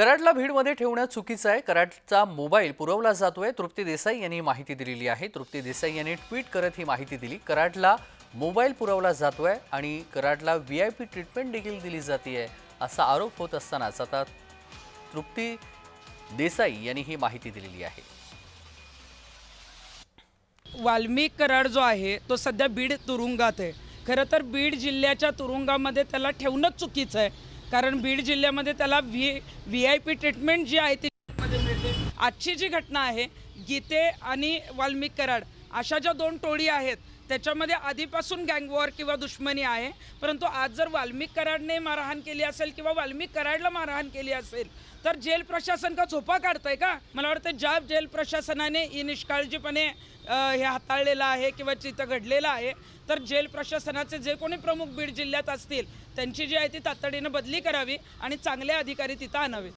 कराडला भीडमध्ये ठेवणं चुकीचं आहे. कराडचा मोबाईल पुरवला जातोय. तृप्ती देसाई यांनी माहिती दिलेली आहे. तृप्ती देसाई यांनी ट्विट करत ही माहिती दिली. कराडला मोबाईल पुरवला जातोय आणि कराडला व्ही आय पी ट्रीटमेंट देखील दिली जाते असा आरोप होत असतानाच आता तृप्ती देसाई यांनी ही माहिती दिलेली आहे. वाल्मिक कराड जो आहे तो सध्या बीड तुरुंगात आहे. खरं तर बीड जिल्ह्याच्या तुरुंगामध्ये त्याला ठेवणंच चुकीचं आहे. कारण बीड जिल्ह्यामध्ये त्याला V V I P treatment जी आहे ती मिळते. आजची जी घटना आहे गीते आणि वाल्मिक कराड अशा ज्या दोन टोळी आहेत त्याच्यामध्ये आधीपासून गँगवॉर किंवा दुश्मनी आहे परंतु आज जर वाल्मिक कराडने मारहाण केली असेल किंवा वाल्मिक कराडला मारहाण केली असेल तर जेल प्रशासन का झोपा काढतंय का? मला वाटतं ज्या जेल प्रशासनाने ही निष्काळजीपणे हे हाताळलेलं आहे किंवा चिथं घडलेलं आहे तर जेल प्रशासनाचे जे कोणी प्रमुख बीड जिल्ह्यात असतील त्यांची जी आहे ती तातडीनं बदली करावी आणि चांगले अधिकारी तिथं आणावे